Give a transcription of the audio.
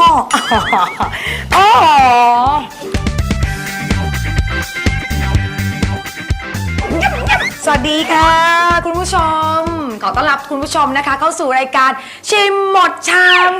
อ๋อสวัสดีค่ะ คุณผู้ชม ขอต้อนรับคุณผู้ชมนะคะ เข้าสู่รายการชิมหมดชาม